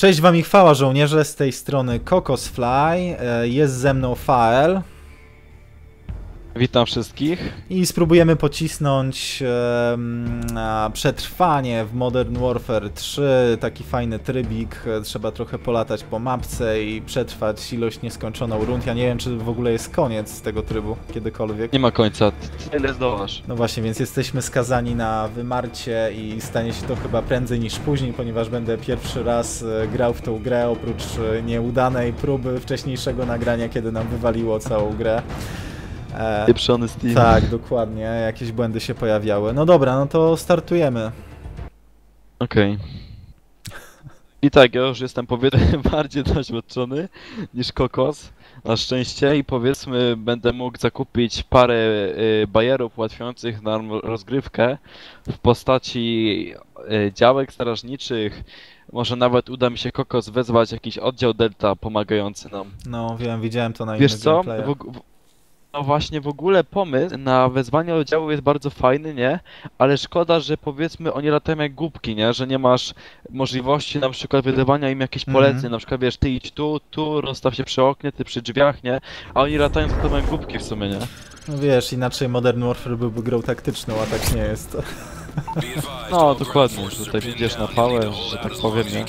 Cześć wam i chwała żołnierze, z tej strony Kokosfly, e, jest ze mną Fael Witam wszystkich. i spróbujemy pocisnąć a, przetrwanie w Modern Warfare 3, taki fajny trybik, e, trzeba trochę polatać po mapce i przetrwać ilość nieskończoną rund, ja nie wiem czy w ogóle jest koniec tego trybu kiedykolwiek. Nie ma końca. Tyle zdołasz. No właśnie, więc jesteśmy skazani na wymarcie i stanie się to chyba prędzej niż później, ponieważ będę pierwszy raz e, grał w tą grę, oprócz e, nieudanej próby wcześniejszego nagrania, kiedy nam wywaliło całą grę. E, Pieprzony Steam. tak, dokładnie, jakieś błędy się pojawiały. No dobra, no to startujemy. Okej. I tak, ja już jestem powiedzmy bardziej doświadczony niż Kokos. Na szczęście i powiedzmy będę mógł zakupić parę y, bajerów ułatwiających nam rozgrywkę w postaci y, działek strażniczych. Może nawet uda mi się Kokos wezwać jakiś oddział Delta pomagający nam. No wiem, widziałem to na Wiesz co? W, w, no właśnie w ogóle pomysł na wezwanie oddziału jest bardzo fajny, nie? Ale szkoda, że powiedzmy oni latają jak głupki, nie? Że nie masz możliwości na przykład wydawania im jakichś Mhm. poleceń, na przykład wiesz, ty idź tu, tu, rozstaw się przy oknie, ty przy drzwiach, nie? A oni latają tylko jak głupki w sumie, nie? No wiesz, inaczej Modern Warfare byłby grą taktyczną, a tak nie jest. No, dokładnie, tutaj widzisz na pałę, że tak powiem, nie?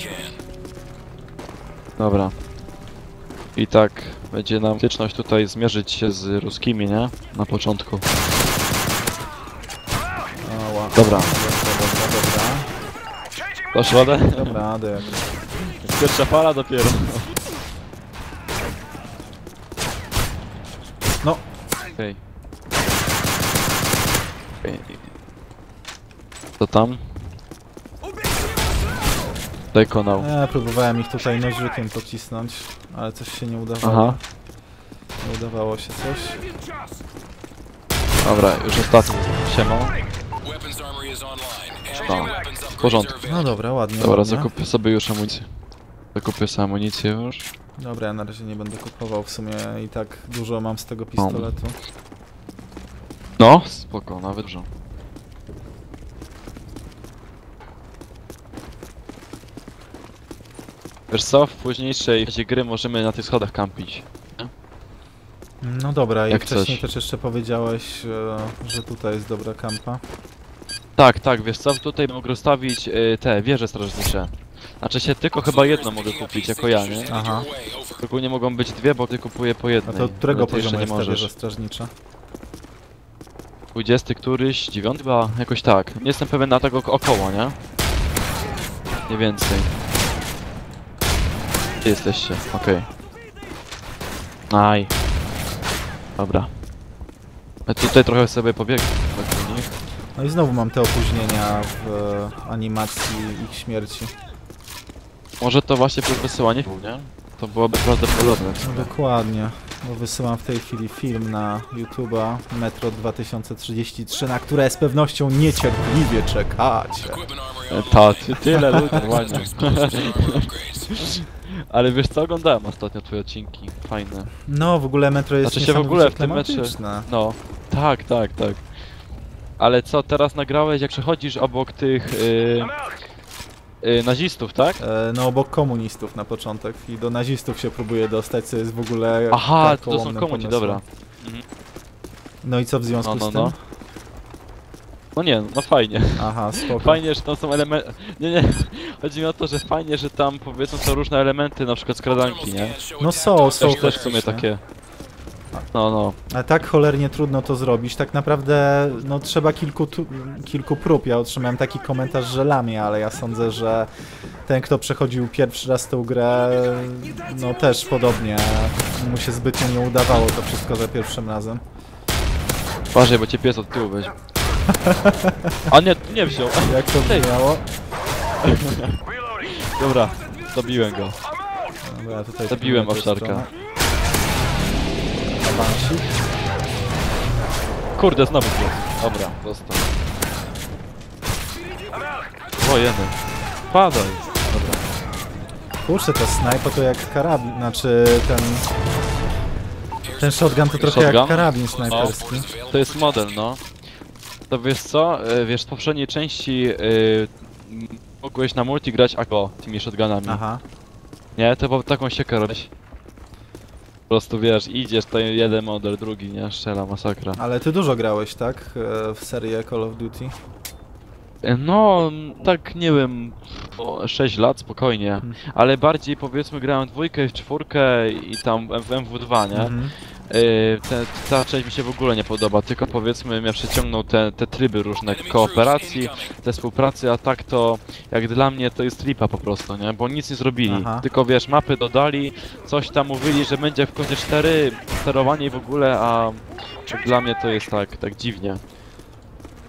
Dobra. I tak będzie nam styczność tutaj zmierzyć się z ruskimi, nie? Na początku. O, ła. Dobra. Dobra, dobra, dobra. Dasz radę? Dobra, radę. Pierwsza fala dopiero. No, Okej. Okej. Co tam? Daj konał. Ja próbowałem ich tutaj nożykiem pocisnąć, ale coś się nie udawało. Aha. Nie udawało się coś. Dobra, już ostatni. Siema. No, w porządku. No dobra, ładnie. Dobra, ładnie. zakupię sobie już amunicję. Zakupię sobie amunicję już. Dobra, ja na razie nie będę kupował, w sumie i tak dużo mam z tego pistoletu. No, spoko, nawet dużo. Wiesz co, w późniejszej fazie gry możemy na tych schodach kampić. No dobra, i Jak wcześniej coś. też jeszcze powiedziałeś, e, że tutaj jest dobra kampa. Tak, tak, wiesz co, tutaj mogę rozstawić y, te wieże strażnicze. Znaczy się tylko chyba jedno mogę kupić jako ja, nie? Aha. Ogólnie mogą być dwie, bo ty kupuję po A jednej. to od którego jeszcze poziomu nie jest ta wieża możesz. strażnicza? 20 któryś, 9 chyba, jakoś tak. Nie jestem pewien na tego około, nie? Nie więcej. Gdzie jesteście? Okej. Aj. Dobra. Ja tutaj trochę sobie nich. No i znowu mam te opóźnienia w e, animacji ich śmierci. Może to właśnie przez wysyłanie filmu, nie? To byłoby prawdopodobne. No dokładnie, bo wysyłam w tej chwili film na YouTube'a Metro 2033, na które z pewnością niecierpliwie czekacie. Equipment armory online. Ta, ty, tyle ludzi, ładnie. Ale wiesz co, oglądałem ostatnio twoje odcinki. Fajne. No, w ogóle Metro jest Znaczy się w ogóle w tym metrze-. No, tak, tak, tak. Ale co, teraz nagrałeś, jak przechodzisz obok tych y, y, nazistów, tak? E, No, obok komunistów na początek i do nazistów się próbuje dostać, co jest w ogóle Aha, to są pomysłem. dobra. No i co w związku No, no, z tym? no. No nie, no fajnie. Aha, spoko. Fajnie, że tam są elementy... Nie, nie, chodzi mi o to, że fajnie, że tam powiedzmy są różne elementy, na przykład skradanki, nie? No są, są Też, też w sumie takie... No, no. Ale tak cholernie trudno to zrobić. Tak naprawdę no, trzeba kilku, tu, kilku prób. Ja otrzymałem taki komentarz, że lamię, ale ja sądzę, że ten, kto przechodził pierwszy raz tę grę, no też podobnie. Mu się zbytnio nie udawało to wszystko za pierwszym razem. Uważaj, bo cię pies od tyłu weźmie. A nie, nie wziął. Jak to Ej. brzmiało? Dobra, dobiłem go. Dobra, ja tutaj Zabiłem stronę. Awansik. Kurde, znowu pies. Dobra, został. O, jeden. Padaj. Dobra. Kurczę, ta snajpa to jak karabin, znaczy ten... Ten shotgun to trochę jak Shotgun? karabin snajperski. To jest model, no. To wiesz co? E, Wiesz, w poprzedniej części m, mogłeś na multi grać ako tymi shotgunami. Aha. Nie, to po taką siekę robisz. Po prostu wiesz, idziesz, to jeden model, drugi, nie? Strzela, masakra. Ale ty dużo grałeś, tak? E, W serię Call of Duty. No, tak nie wiem, o 6 lat spokojnie, Mhm. ale bardziej powiedzmy grałem dwójkę, czwórkę i tam w MW2, nie? Mhm. Yy, te, ta część mi się w ogóle nie podoba, tylko powiedzmy mnie przyciągnął te, te tryby różne kooperacji, te współpracy, a tak to jak dla mnie to jest lipa po prostu, nie? Bo nic nie zrobili, Aha. tylko wiesz, mapy dodali, coś tam mówili, że będzie w końcu 4, sterowanie i w ogóle, a jak dla mnie to jest tak, tak dziwnie.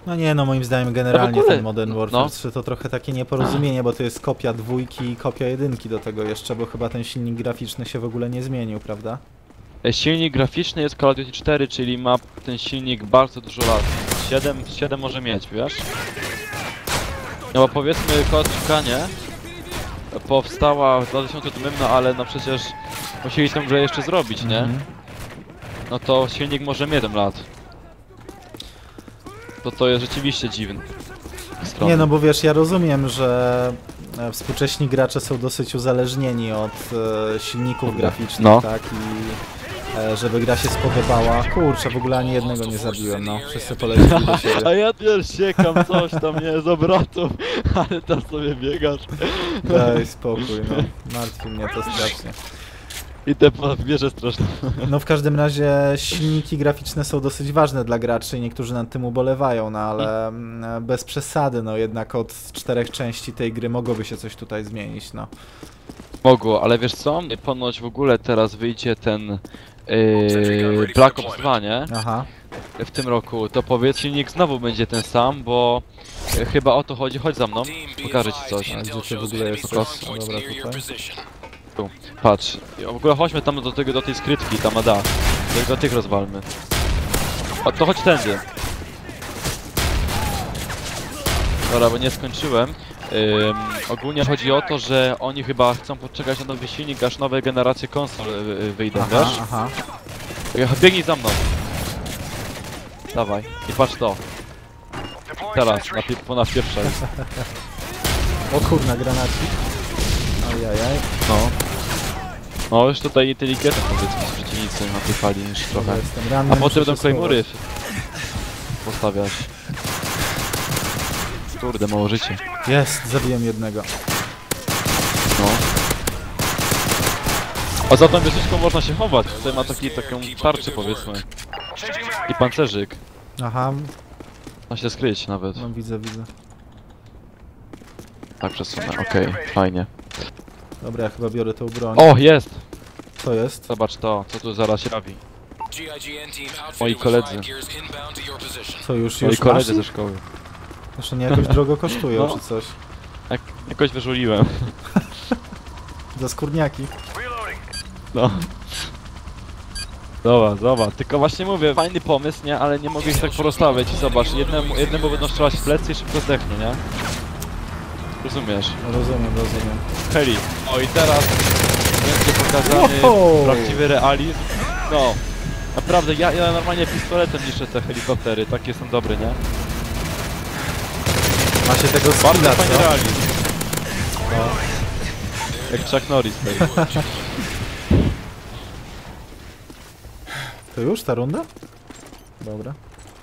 No nie, no moim zdaniem generalnie ogóle- ten Modern Warfare no. 3 to trochę takie nieporozumienie, bo to jest kopia dwójki i kopia jedynki do tego jeszcze, bo chyba ten silnik graficzny się w ogóle nie zmienił, prawda? E, Silnik graficzny jest Call of Duty 4, czyli ma ten silnik bardzo dużo lat. 7, 7 może mieć, wiesz? No bo powiedzmy kotka, nie? Powstała w 2002, no ale no przecież musieli tę grę jeszcze zrobić, nie? Mhm. No to silnik może mieć 7 lat. To to jest rzeczywiście dziwne. strony. Nie, no bo wiesz, ja rozumiem, że e, współcześni gracze są dosyć uzależnieni od e, silników graficznych, No. tak? I żeby gra się spodobała. Kurczę, w ogóle ani jednego nie zabiłem, no. Wszyscy polecili do A siebie. ja też siekam coś tam, nie, z obrotów, ale tam sobie biegasz. Daj spokój, no. Martwi mnie to strasznie. I te bierze straszne. No w każdym razie silniki graficzne są dosyć ważne dla graczy i niektórzy nad tym ubolewają, no ale mm, bez przesady, no jednak od czterech części tej gry mogłoby się coś tutaj zmienić, no. Mogło, ale wiesz co? Ponoć w ogóle teraz wyjdzie ten yy, Black Ops 2, nie? Aha. W tym roku. To powiedz, silnik znowu będzie ten sam, bo yy, chyba o to chodzi. Chodź za mną, pokażę ci coś. A gdzie ty w ogóle jesteś? Dobra, tutaj. Tu, patrz. W ogóle chodźmy tam do tego, do tej skrytki, tam. Do, do tych rozwalmy. O, to chodź tędy. Dobra, bo nie skończyłem. Ym, ogólnie chodzi o to, że oni chyba chcą poczekać na nowy silnik, aż nowe generacje konsol y, y, wyjdą, Aha, wiesz? aha. Ja- Biegnij za mną. Dawaj. I patrz to. Teraz, na, pie po napieprzaj. O kurna, granatki. Ojajaj. No. No, już tutaj inteligentne powiedzmy przeciwnicy na tej fali niż trochę. Dobra, jestem ranny, A muszę potem się będą klejmury schować. postawiać. Kurde, mało życie. Jest, zabiłem jednego. No. A za tą wieżyczką można się chować. Tutaj ma taki, taką tarczę powiedzmy. I pancerzyk. Aha, Ma się skryć nawet. no widzę, widzę. Tak przesunę, okej, fajnie. Dobra, ja chyba biorę tą broń. O, jest! Co jest? Zobacz to, co tu zaraz się robi. Moi Moi koledzy. Co, już, Moi już koledzy masz ze szkoły. Jeszcze nie jakoś drogo kosztują, No. czy coś. Jak, jakoś wyżuliłem. Za skórniaki. No. Dobra, zobacz, tylko właśnie mówię, fajny pomysł, nie? Ale nie mogę ich tak porozstawiać i zobacz, jednemu, jednemu będą strzelać w plecy i szybko zdechnie, nie? Rozumiesz? Rozumiem, rozumiem. Heli. O i teraz będzie pokazany Wow. prawdziwy realizm. No. Naprawdę, ja, ja normalnie pistoletem niszczę te helikoptery, takie są dobre, nie? Ma się tego Bardzo skilla, fajny co? realizm. No. Jak Chuck Norris tutaj. To już ta runda? Dobra.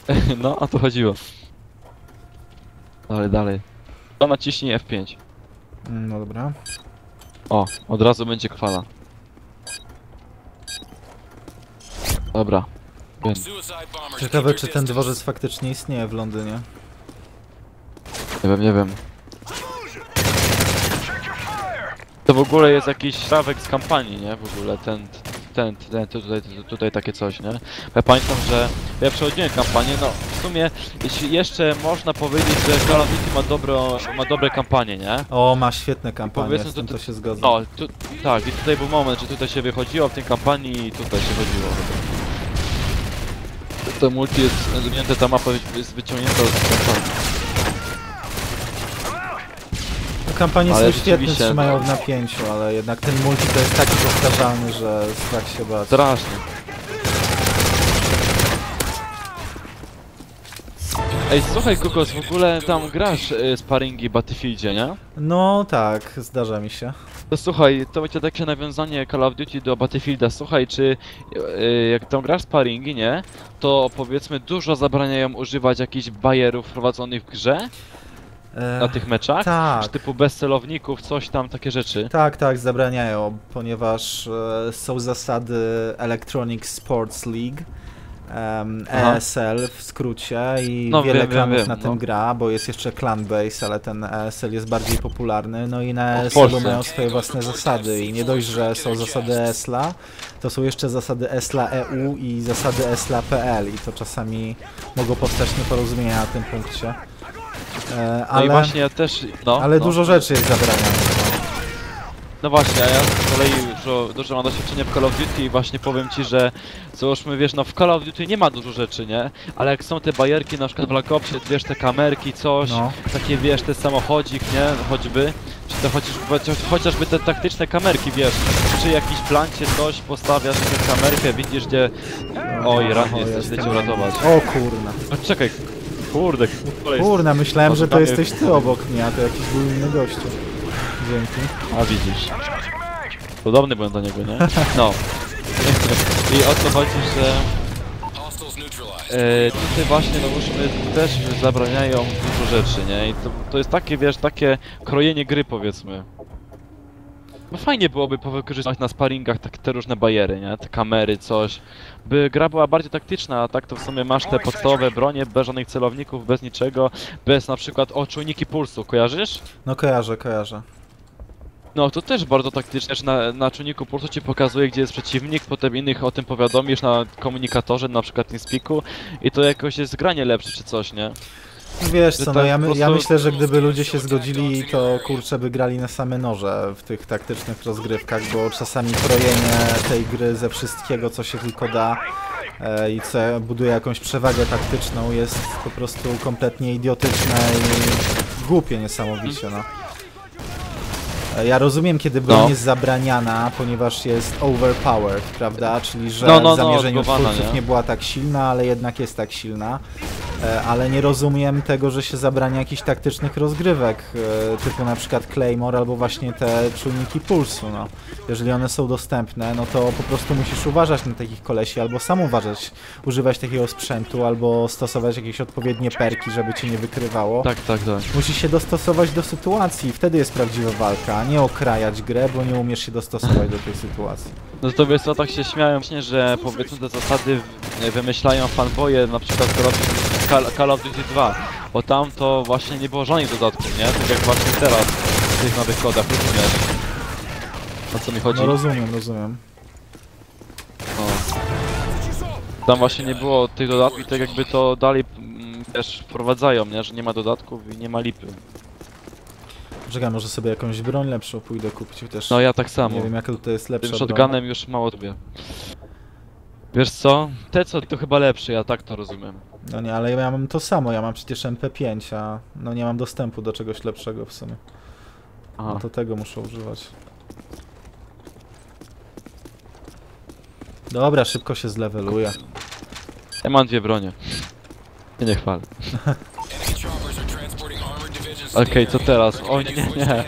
No, a to chodziło. Dalej, dalej. To naciśnij F5. Mm, No dobra. O, od razu będzie kwala. Dobra. Ciekawe, czy ten dworzec faktycznie istnieje w Londynie. Nie wiem, nie wiem. To w ogóle jest jakiś stawek z kampanii, nie? W ogóle ten, ten, ten, tutaj, tutaj takie coś, nie? Ja pamiętam, że ja przechodziłem kampanię, no w sumie jeśli jeszcze można powiedzieć, że Call of Duty ma, dobro, ma dobre kampanie, nie? O, ma świetne kampanie, powiedzmy, z tym to- się zgodzę. No, tu, tak, i tutaj był moment, że tutaj się wychodziło w tej kampanii i tutaj się chodziło. To, to multi jest ta mapa jest wyciągnięta z kampanii. No, kampanie ale są świetne, rzeczywiście- trzymają w napięciu, ale jednak ten multi to jest taki powtarzalny, że strach się bać. Strasznie. Ej, słuchaj Kukos, w ogóle tam grasz y, sparingi w Battlefieldzie, nie? No tak, zdarza mi się. To słuchaj, to będzie takie nawiązanie Call of Duty do Battlefielda. Słuchaj, czy yy, jak tą grasz sparingi, nie? To powiedzmy dużo zabraniają używać jakichś bajerów wprowadzonych w grze na tych meczach? tak. Czy typu bez celowników, coś tam, takie rzeczy? Tak, tak, zabraniają, ponieważ e, są zasady Electronic Sports League, em. ESL w skrócie i No, wiele wiem, klanów wiem, na tym no. gra, bo jest jeszcze clan base, ale ten ESL jest bardziej popularny, no i na Polsce. mają swoje własne zasady i nie dość, że są zasady ESL-a, to są jeszcze zasady ESL-a EU i zasady ESL-a PL i to czasami mogą powstać nieporozumienia na tym punkcie. E, No ale i właśnie ja też, no. ale no. dużo rzeczy jest zabranianych. No właśnie, a ja z kolei dużo, dużo mam doświadczenie w Call of Duty i właśnie powiem ci, że załóżmy, wiesz, no w Call of Duty nie ma dużo rzeczy, nie? Ale jak są te bajerki, na przykład w Black Opsie, wiesz, te kamerki, coś, No. takie, wiesz, te samochodzik, nie? Choćby, czy to chociaż, chociaż, chociażby te taktyczne kamerki, wiesz, przy jakimś plancie coś postawiasz, tę kamerkę, widzisz, gdzie... Oj, ranny O, jesteś, idę cię uratować. O kurna. O, czekaj, kurde, kolej. Kurna, myślałem, że to jesteś jest- ty obok mnie, a to jakiś był inny gościu. Dzięki. A widzisz. Podobny byłem do niego, nie? No. I o co chodzi, że e, tutaj właśnie no załóżmy też zabraniają dużo rzeczy, nie? I to, to jest takie, wiesz, takie krojenie gry powiedzmy. No fajnie byłoby powykorzystać na sparingach tak te różne bariery, nie? Te kamery, coś. By gra była bardziej taktyczna, a tak to w sumie masz te podstawowe bronie, bez żadnych celowników, bez niczego, bez na przykład o czujniki pulsu, kojarzysz? No kojarzę, kojarzę. No to też bardzo taktyczne, że na, na czujniku pulsu ci pokazuje gdzie jest przeciwnik, potem innych o tym powiadomisz na komunikatorze, na przykład TeamSpeaku i to jakoś jest granie lepsze czy coś, nie? No Wiesz co, tak no ja, po my, ja myślę, że gdyby ludzie się zgodzili, to kurczę by grali na same noże w tych taktycznych rozgrywkach, bo czasami krojenie tej gry ze wszystkiego, co się tylko da e, i co buduje jakąś przewagę taktyczną jest po prostu kompletnie idiotyczne i głupie niesamowicie, no. E, Ja rozumiem, kiedy broń No. jest zabraniana, ponieważ jest overpowered, prawda? Czyli, że No, no, no, w zamierzeniu twórców nie? nie była tak silna, ale jednak jest tak silna. E, Ale nie rozumiem tego, że się zabrania jakichś taktycznych rozgrywek, e, typu na przykład Claymore albo właśnie te czujniki pulsu, no. Jeżeli one są dostępne, no to po prostu musisz uważać na takich kolesi, albo sam uważać, używać takiego sprzętu, albo stosować jakieś odpowiednie perki, żeby cię nie wykrywało. Tak, tak, tak. Musisz się dostosować do sytuacji, wtedy jest prawdziwa walka, a nie okrajać grę, bo nie umiesz się dostosować do tej sytuacji. No to wiesz co, tak się śmiałem właśnie, że powiedzmy te zasady wymyślają fanboye, na przykład Duty- Call, Call of Duty 2, bo tam to właśnie nie było żadnych dodatków, nie? Tak jak właśnie teraz w tych nowych kodach, rozumiesz? O co mi chodzi? No rozumiem, rozumiem. No. Tam właśnie nie było tych dodatków i tak jakby to dalej mm, też wprowadzają, nie? Że nie ma dodatków i nie ma lipy. Czekaj, może sobie jakąś broń lepszą pójdę kupić, No ja tak samo. nie wiem jaka tutaj jest lepsza Tym broń. shotgunem już mało tobie. Wiesz co? Te co to chyba lepsze, ja tak to rozumiem. No nie, ale ja mam to samo, ja mam przecież MP5, a no nie mam dostępu do czegoś lepszego w sumie. Aha. No to tego muszę używać. Dobra, szybko się zleweluje. Ja mam dwie bronie. Nie, nie chwal. Okej, co teraz? O nie, nie.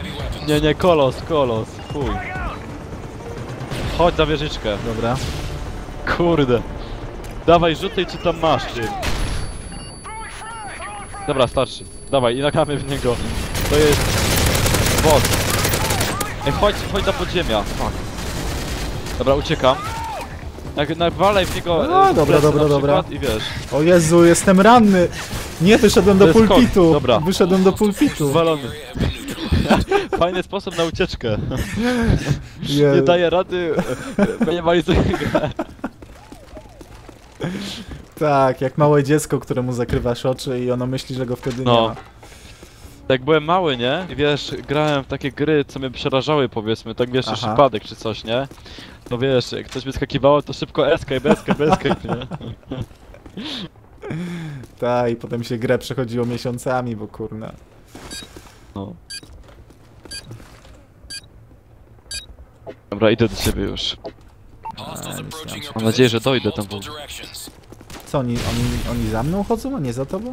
Nie, nie, kolos, kolos. Chuj. Chodź za wieżyczkę. Dobra. Kurde. Dawaj, rzucaj czy tam masz, ty. Dobra, starczy. Dawaj, i nakamy w niego. To jest... Bot. Ej, chodź, chodź do podziemia. Fuck. Dobra, uciekam. Jak nawalaj w niego... A, e, dobra, dobra, dobra. I wiesz, O Jezu, jestem ranny! Nie, wyszedłem do skok, pulpitu! dobra. Wyszedłem do pulpitu! zwalony. Fajny sposób na ucieczkę. Je... Nie daje rady e, minimalizuję grę. Tak, jak małe dziecko, któremu zakrywasz oczy i ono myśli, że go wtedy nie No. ma. Jak byłem mały, nie? I wiesz, grałem w takie gry, co mnie przerażały powiedzmy, tak wiesz, Aha. przypadek czy coś, nie? No wiesz, jak coś wyskakiwało, to szybko escape, escape, escape, nie? Tak, i potem się grę przechodziło miesiącami, bo kurna. No. Dobra, idę do ciebie już. Your Mam nadzieję, że dojdę tam, directions. Co, oni, oni, oni za mną chodzą, a nie za tobą?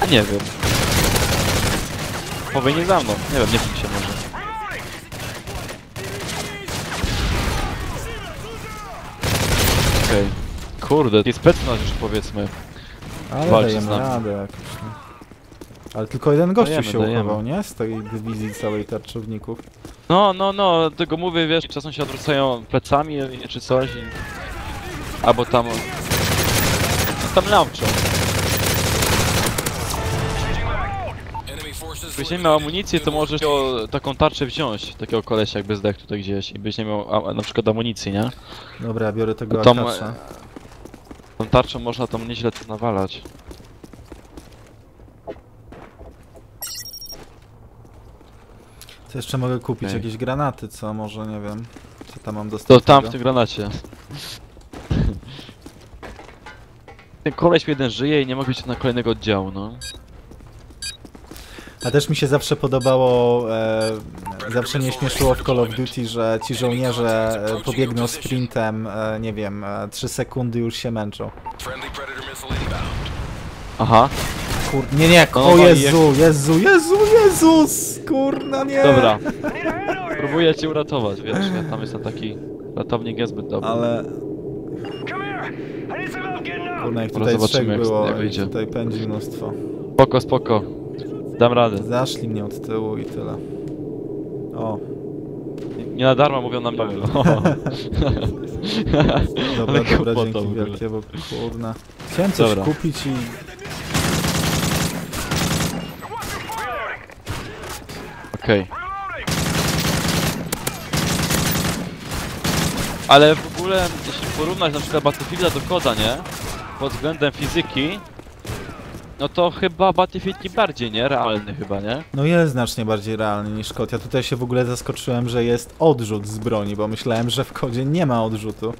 A nie wiem. powinien za mną. Nie wiem, nie wiem się może. Okej. Kurde, jest specnaz już powiedzmy. Ale Walczy z dajemy nami. radę jakoś. No. Ale tylko jeden gościu Dajemy, się dajemy. uchował, nie? Z tej dywizji całej tarczowników. No, no, no, tego mówię, wiesz, czasem się odwracają plecami czy coś i... Albo tam... Tam forces Byś nie miał amunicji, to możesz o, taką tarczę wziąć, takiego kolesia jakby zdech tutaj gdzieś i byś nie miał a, na przykład amunicji, nie? Dobra, ja biorę tego Tą, akacza. e, tą tarczą można tam nieźle to nawalać. Co jeszcze mogę kupić? Okej. Jakieś granaty, co może, nie wiem. Co tam mam To dostać? tam w tym granacie. Ten koleś jeden żyje i nie mogę się na kolejnego oddziału, no. A też mi się zawsze podobało, e, zawsze mnie śmieszyło w Call of Duty, że ci żołnierze e, pobiegną sprintem, e, nie wiem, e, 3 sekundy już się męczą. Aha, Kur... Nie, nie, No, o no i Jezu, Jezu, Jezu, Jezus! Kurna, nie! dobra. Próbuję cię uratować, wiesz, ja tam jestem taki... Ratownik jest zbyt dobry. Ale... Kurna, jak tutaj trzech zobaczymy, jak- było jak wyjdzie. tutaj pędzi mnóstwo. Spoko, spoko. Dam radę. Zaszli mnie od tyłu i tyle. O, Nie na darmo mówią nam dobra, Ale dobra, głupota dzięki ogóle. wielkie, bo kurna. Chciałem coś Dobra. kupić i... Okej. Ale w ogóle, jeśli porównać na przykład Battlefielda do koda, nie? Pod względem fizyki, no to chyba Battlefield nie bardziej, nie? Realny chyba, nie? No jest znacznie bardziej realny niż kod. Ja tutaj się w ogóle zaskoczyłem, że jest odrzut z broni, bo myślałem, że w kodzie nie ma odrzutu.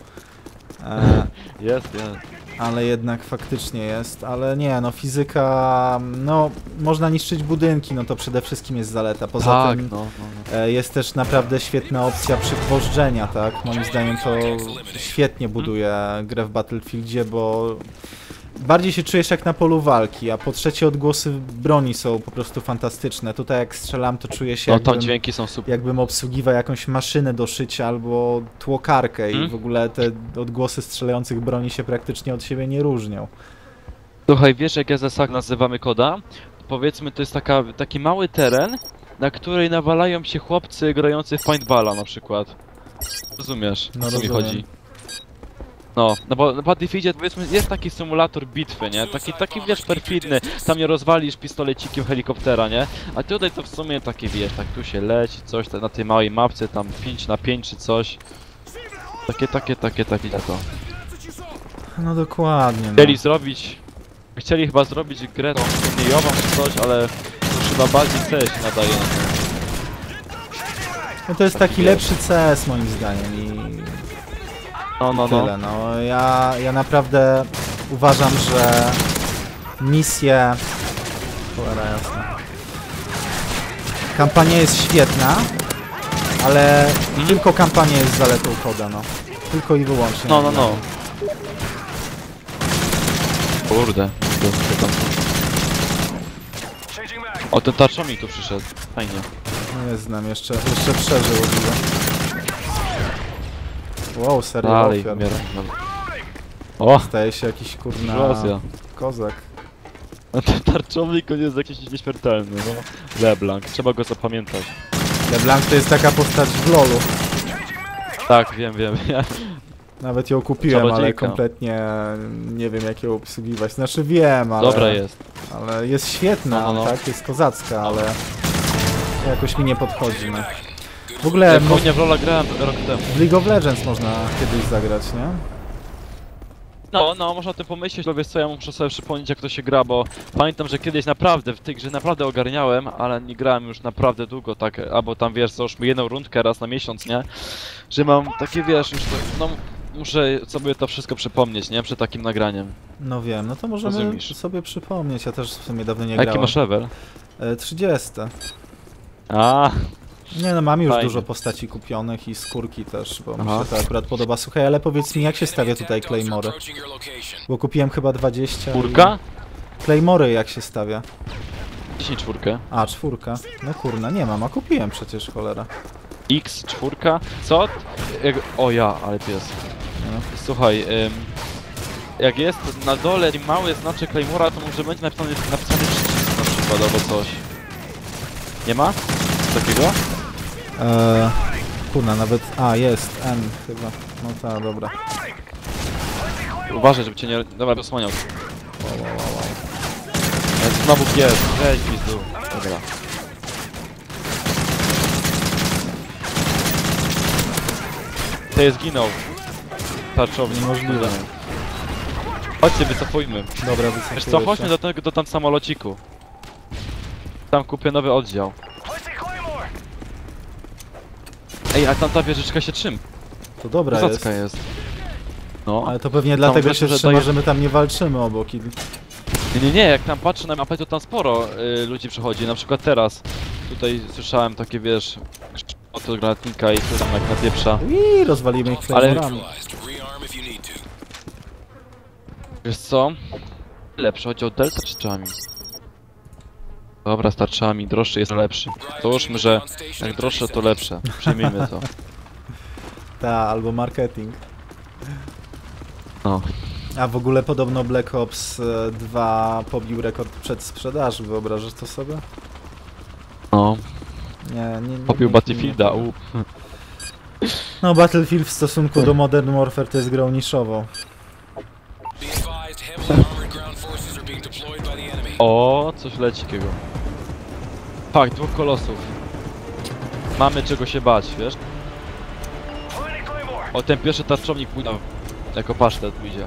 E, Jest, jest. ale jednak faktycznie jest, ale nie, no fizyka, no można niszczyć budynki, no to przede wszystkim jest zaleta. Poza tak, tym no, no, no. e, jest też naprawdę świetna opcja przygwożdżenia, tak? Moim zdaniem to świetnie buduje grę w Battlefieldzie, bo bardziej się czujesz jak na polu walki, a po trzecie odgłosy broni są po prostu fantastyczne. Tutaj jak strzelam, to czuję się No jakbym, dźwięki są super. jakbym obsługiwał jakąś maszynę do szycia albo tłokarkę i Hmm? w ogóle te odgłosy strzelających broni się praktycznie od siebie nie różnią. Słuchaj, wiesz jak ja zasad nazywamy koda? Powiedzmy to jest taka, taki mały teren, na której nawalają się chłopcy grający w paintballa na przykład. Rozumiesz, No, o co mi chodzi? No, no bo na Battlefieldzie powiedzmy jest taki symulator bitwy, nie? Taki, taki wiesz, perfidny, tam nie rozwalisz pistolecikiem helikoptera, nie? A tutaj to w sumie takie wiesz, tak tu się leci, coś na tej małej mapce, tam 5 na 5 czy coś. Takie, takie, takie, takie to. No dokładnie. No. Chcieli zrobić. Chcieli chyba zrobić grę tą turniejową czy coś, ale to chyba bardziej C się nadaje na to. No to jest taki lepszy CS moim zdaniem i No, no, no. tyle. No ja, ja naprawdę uważam, że misje. Cholera jasna. Kampania jest świetna, ale Mhm. tylko kampania jest zaletą koda, no. Tylko i wyłącznie. No, no, no. Kurde, to, to tam. O, ten tarczomik tu przyszedł. Fajnie. No jest znam, jeszcze, jeszcze przeżył o. Wow, seria Dalej ofiar. umiera. O, Staje się jakiś kurna Rosja. kozak. A ten tarczownik on jest jakiś nieśmiertelny, no. LeBlanc, trzeba go zapamiętać. LeBlanc to jest taka postać w lolu. Tak, wiem, wiem. Nawet ją kupiłem, ale kompletnie nie wiem jak ją obsługiwać. Znaczy wiem, ale, Dobra jest. ale jest świetna, No, no, no. tak? Jest kozacka, ale jakoś mi nie podchodzi. No. W ogóle Ja mo- w Rola grałem rok temu. w League of Legends można kiedyś zagrać, nie? No, no, można o tym pomyśleć, bo wiesz co, ja muszę sobie przypomnieć jak to się gra, bo pamiętam, że kiedyś naprawdę w tej grze naprawdę ogarniałem, ale nie grałem już naprawdę długo, tak, albo tam wiesz, załóżmy jedną rundkę raz na miesiąc, nie? Że mam takie, wiesz, już to, no, muszę sobie to wszystko przypomnieć, nie? Przed takim nagraniem. No wiem, no to możemy Rozumiesz. sobie przypomnieć. Ja też w sumie dawno nie A jaki grałem. masz level? E, 30. A, Nie no, mam już Fajnie. dużo postaci kupionych i skórki też, bo mi Aha. się to akurat podoba. Słuchaj, ale powiedz mi, jak się stawia tutaj Claymory? location. Bo kupiłem chyba 20. i- kurka? Claymory jak się stawia? Ciśnij czwórkę. A, czwórka. No kurna, nie mam, a kupiłem przecież, cholera. X, czwórka. Co? Jak... O ja, ale pies. No. Słuchaj, ym, jak jest na dole mały znaczek Claymora, to może będzie napisany, napisany przycisk na przykład albo coś. Nie ma? Takiego? Eee, kurna, nawet... A, jest, N chyba. No tak, dobra. Uważaj, żeby cię nie... Dobra, posłaniał. Jest Znowu pies, weź pizdu. Dobra. Ty zginął. Tarczownik. Niemożliwe. Chodźcie, wycofujmy. Dobra, Wiesz co, chodźmy do tego, do tam samolociku. Tam kupię nowy oddział. Ej, a tam ta wieżyczka się czym? To dobra jest. Kozacka jest. No. Ale to pewnie dlatego się że trzyma, daje- że my tam nie walczymy obok i... Nie, nie, nie, jak tam patrzę na mapę, to tam sporo y, ludzi przechodzi. Na przykład teraz. Tutaj słyszałem takie, wiesz, od granatnika i to tam jak na pieprza. Ui, rozwalimy ich Ale- flamorami. Neutralized. Rearm if you need to. Wiesz co? Lepszy oddział Delta czy czami? Dobra, z tarczami, droższy jest lepszy. Załóżmy, że jak droższe to lepsze. Przyjmijmy to. Ta, albo marketing. No. A w ogóle podobno Black Ops e, 2 pobił rekord przedsprzedaży, wyobrażasz to sobie? No. Nie, nie, nie. Popił nie- Battlefielda, nie-. No Battlefield w stosunku do Modern Warfare to jest grą niszową. O, coś leci takiego. Fakt, dwóch kolosów. Mamy czego się bać, wiesz? O, ten pierwszy tarczownik pójdzie jako pasztet pójdzie.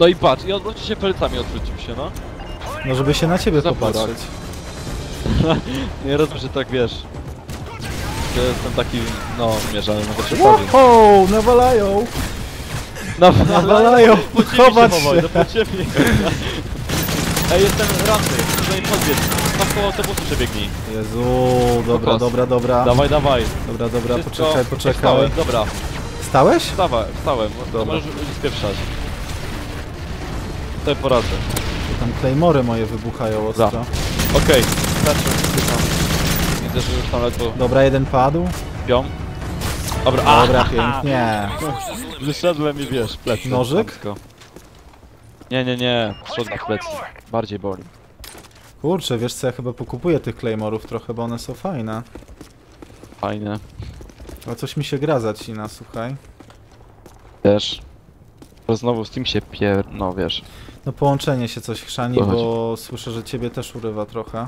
No i patrz, i odwrócił się plecami, odwrócił się, no. No żeby się na ciebie popatrzeć. Nie rozumiem, że tak wiesz. Że jestem taki, no, mierzalny, no to się powiem. Wow, nawalają! No, Nawalają! ciebie Chować się! się! chowaj, No po ciebie. Ej, jestem ranny, chcę za nim podbiec. Tam koło autobusu przebiegnij. Jezu, dobra, Kokos. dobra, dobra. Dawaj, dawaj. Dobra, dobra, Wszystko- poczekaj, poczekaj. Wstałem, dobra. Stałeś? Wstawaj, wstałem. Dobra. możesz spieprzać. Tutaj poradzę. Tam Claymory moje wybuchają ostro. Okej, starczy. Widzę, że już tam ledwo Dobra, jeden padł. pią. Dobra, a, Dobra, pięknie. Wyszedłem i wiesz, plecy. Nożyk? Nie, nie, nie. Na plecy. Bardziej boli. Kurczę, wiesz co, ja chyba pokupuję tych Claymorów trochę, bo one są fajne. Fajne. A coś mi się gra zacina, słuchaj. Też. Bo znowu z tym się pier... no wiesz. No połączenie się coś chrzani, bo słyszę, że ciebie też urywa trochę.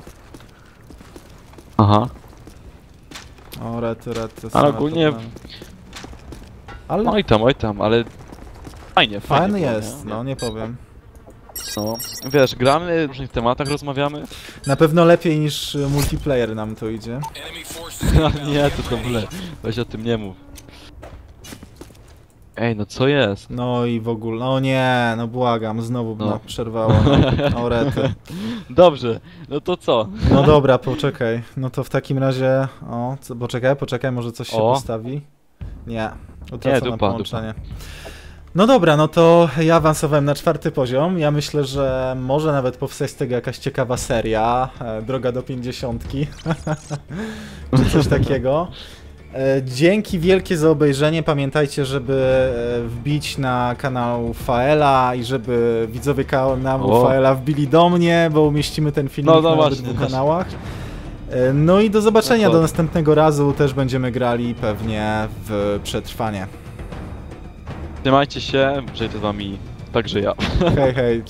Aha. O, rety, rety. Ale ogólnie-. Ale Oj tam, oj tam, ale... Fajnie, fajnie. fajny jest, nie? no nie powiem. No. Wiesz, gramy, w różnych tematach rozmawiamy. Na pewno lepiej niż y, multiplayer nam to idzie. Nie, to to byle. Weź o tym nie mów. Ej, no co jest? No i w ogóle, no nie, no błagam, znowu No. przerwało. No, o rety. Dobrze, no to co? No dobra, poczekaj. No to w takim razie, o, co, poczekaj, poczekaj, może coś się O. postawi. Nie, utracone dupa, połączenie. No dobra, no to ja awansowałem na czwarty poziom. Ja myślę, że może nawet powstać z tego jakaś ciekawa seria, e, droga do pięćdziesiątki, czy coś takiego. E, Dzięki wielkie za obejrzenie. Pamiętajcie, żeby e, wbić na kanał Faela i żeby widzowie kanału. Faela wbili do mnie, bo umieścimy ten filmik No, no na właśnie, obydwu właśnie. kanałach. No i do zobaczenia, do następnego razu też będziemy grali pewnie w przetrwanie. Trzymajcie się, przejdę z wami także ja. Hej, hej.